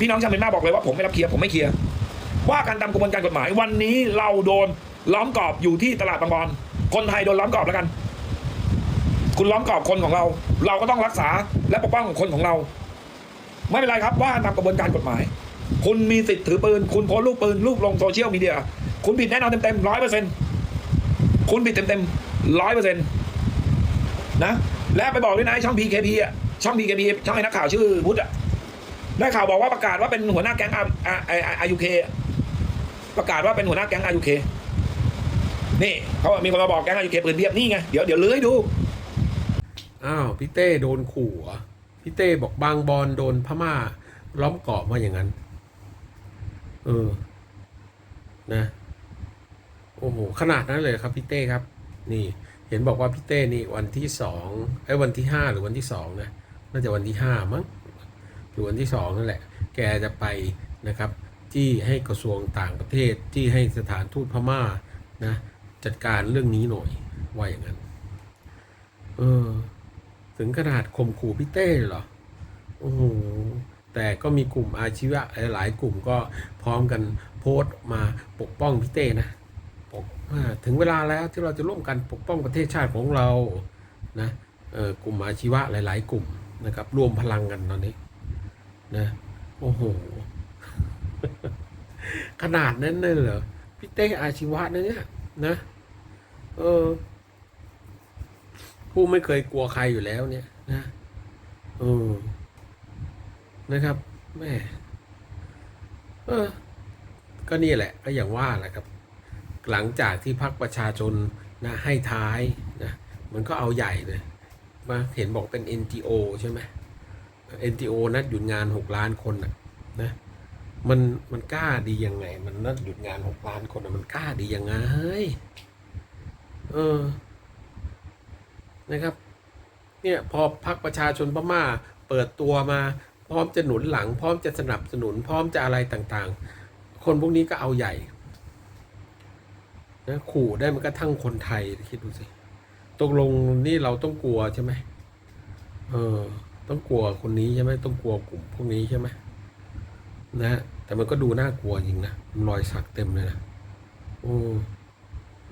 พี่น้องชาวเมียนมาบอกเลยว่าผมไม่รับเคลียร์ผมไม่เคลียร์ว่ากันตามกระบวนการกฎหมายวันนี้เราโดนล้อมกรอบอยู่ที่ตลาดบางบอนคนไทยโดนล้อมกรอบแล้วกัน คุณล้อมกรอบคนของเรา เราก็ต้องรักษาและปกป้องคนของเรา ไม่เป็นไรครับว่าตามกระบวนการกฎหมาย คุณมีสิทธิ์ถือปืน คุณโพสรูปปืนรูปลงโซเชียลมีเดียคุณผิดแน่นอนเต็มๆร้อยเปอร์เซ็นต์คุณผิดเต็มๆร้อยเปอร์เซ็นต์นะและไปบอกด้วยนะช่อง PKP อะช่อง PKP ช่องไอ้นักข่าวชื่อพุทธอะ ได้ข่าวบอกว่าประกาศว่าเป็นหัวหน้าแก๊งอายุเคประกาศว่าเป็นหัวหน้าแก๊งอายุเคนี่เขามีคนมาบอกแก๊งอายุเคปืนเทียบนี่ไงเดี๋ยวเดี๋ยวเลื้อยดูอ้าวพี่เต้โดนขู่พี่เต้บอกบางบอลโดนพม่า ล้อมเกาะมาอย่างนั้น เออ นะ โอ้โห ขนาดนั้นเลยครับพี่เต้ครับ นี่ เห็นบอกว่าพี่เต้นี่วันที่สองไอ้วันที่ห้าหรือวันที่สองนะ น่าจะวันที่ห้ามั้ง รือวันที่สองนั่นแหละ แกจะไปนะครับ ที่ให้กระทรวงต่างประเทศที่ให้สถานทูตพม่านะจัดการเรื่องนี้หน่อยว่าอย่างนั้น เออ ถึงขนาดข่มขู่พี่เต้เหรอโอ้โหแต่ก็มีกลุ่มอาชีวะหลายกลุ่มก็พร้อมกันโพสต์มาปกป้องพี่เต้นะปกถึงเวลาแล้วที่เราจะร่วมกันปกป้องประเทศชาติของเรานะเออกลุ่มอาชีวะหลาย ๆ กลุ่มนะครับ รวมพลังกันตอนนี้ นะโอ้โห ขนาดนั้นเลยเหรอพี่เต้อาชีวะนะเนี่ยนะ เออ ผู้ไม่เคยกลัวใครอยู่แล้วเนี่ยนะเออนะครับแม่เออ ก็นี่แหละ ก็อย่างว่าแหละครับ หลังจากที่พักประชาชนนะ ให้ท้ายนะมันก็เอาใหญ่เลยมาเห็นบอกเป็น NGO ใช่ไหม NGO นัดหยุดงานหกล้านคนนะนะมันมันกล้าดียังไง มันนัดหยุดงานหกล้านคนนะมันกล้าดียังไงเออนะครับ เนี่ยพอพักประชาชนพม่าเปิดตัวมา พร้อมจะหนุนหลัง พร้อมจะสนับสนุน พร้อมจะอะไรต่างๆ คนพวกนี้ก็เอาใหญ่นะขู่ได้มันก็ทั้งคนไทยคิดดูสิตกลงนี่เราต้องกลัวใช่ไหมเออ ต้องกลัวคนนี้ใช่ไหมต้องกลัวกลุ่มพวกนี้ใช่ไหมนะแต่มันก็ดูน่ากลัวจริงนะมันรอยสักเต็มเลยนะโอ้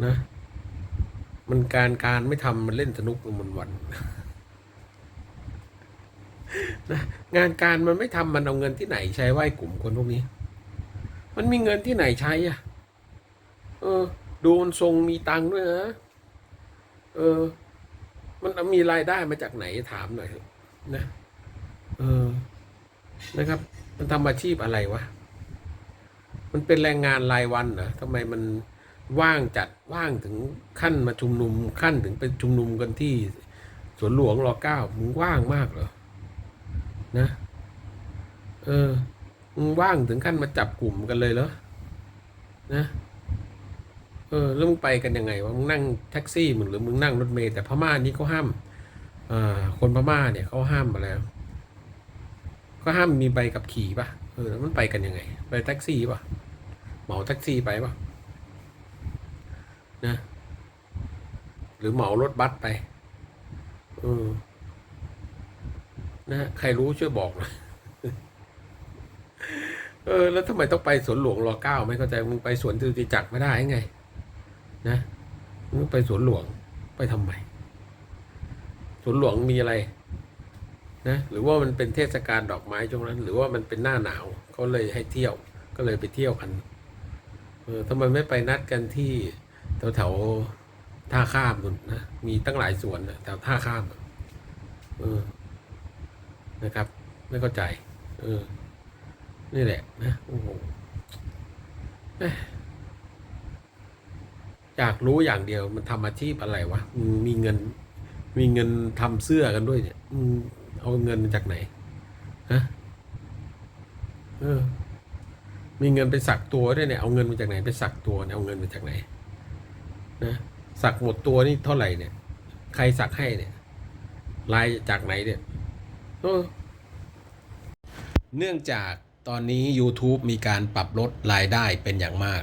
นะ มันการการไม่ทำมันเล่นสนุกมันวันนะงานการมันไม่ทำมันเอาเงินที่ไหนใช้ไหวกลุ่มคนพวกนี้ มันมีเงินที่ไหนใช้อะ เออ ดูมันทรงมีตังค์ด้วยนะเออ มันมีรายได้มาจากไหนถามหน่อยเถอะ นะ เออ นะครับ มันทำอาชีพอะไรวะ มันเป็นแรงงานรายวันเหรอทำไมมันว่างจัดว่างถึงขั้นมาชุมนุมขั้นถึงไปชุมนุมกันที่สวนหลวงรอเก้ามึงว่างมากเหรอ นะ เออ มึงว่างถึงขั้นมาจับกลุ่มกันเลยเหรอ นะ เออแล้วมึงไปกันยังไงวะ มึงนั่งแท็กซี่มึงหรือมึงนั่งรถเมล์แต่พม่านี่เขาห้าม คนพม่าเนี่ยเขาห้ามมาแล้วก็ห้ามมีใบขับขี่ปะเออแล้วมันไปกันยังไง ไปแท็กซี่ปะเหมาแท็กซี่ไปปะนะหรือเหมารถบัสไปเออนะใครรู้ช่วยบอกหน่อยเออ แล้วทำไมต้องไปสวนหลวงรอเก้าไม่เข้าใจมึงไปสวนจตุจักรไม่ได้ไง นะมึงไปสวนหลวงไปทำไม สวนหลวงมีอะไรนะหรือว่ามันเป็นเทศกาลดอกไม้ช่วงนั้น หรือว่ามันเป็นหน้าหนาวเขาเลยให้เที่ยวก็เลยไปเที่ยวกันเออทำไมไม่ไปนัดกันที่แถวแถวๆท่าข้ามนู่นนะมีตั้งหลายสวนนะแถวท่าข้ามเออนะครับ ไม่เข้าใจ เออ นี่แหละนะโอ้โหเอ้ยอยากรู้อย่างเดียวมันทำอาชีพอะไรวะมีเงิน มีเงินทำเสื้อกันด้วยเนี่ยเอาเงินมาจากไหนฮะเออ มีเงินไปสักตัวด้วยเนี่ยเอาเงินมาจากไหนไปสักตัวเนี่ยเอาเงินมาจากไหนนะสักหมดตัวนี่เท่าไหร่เนี่ย ใครสักให้เนี่ยลายจากไหนเนี่ยเออเนื่องจากตอนนี้ YouTube มีการปรับลดรายได้เป็นอย่างมาก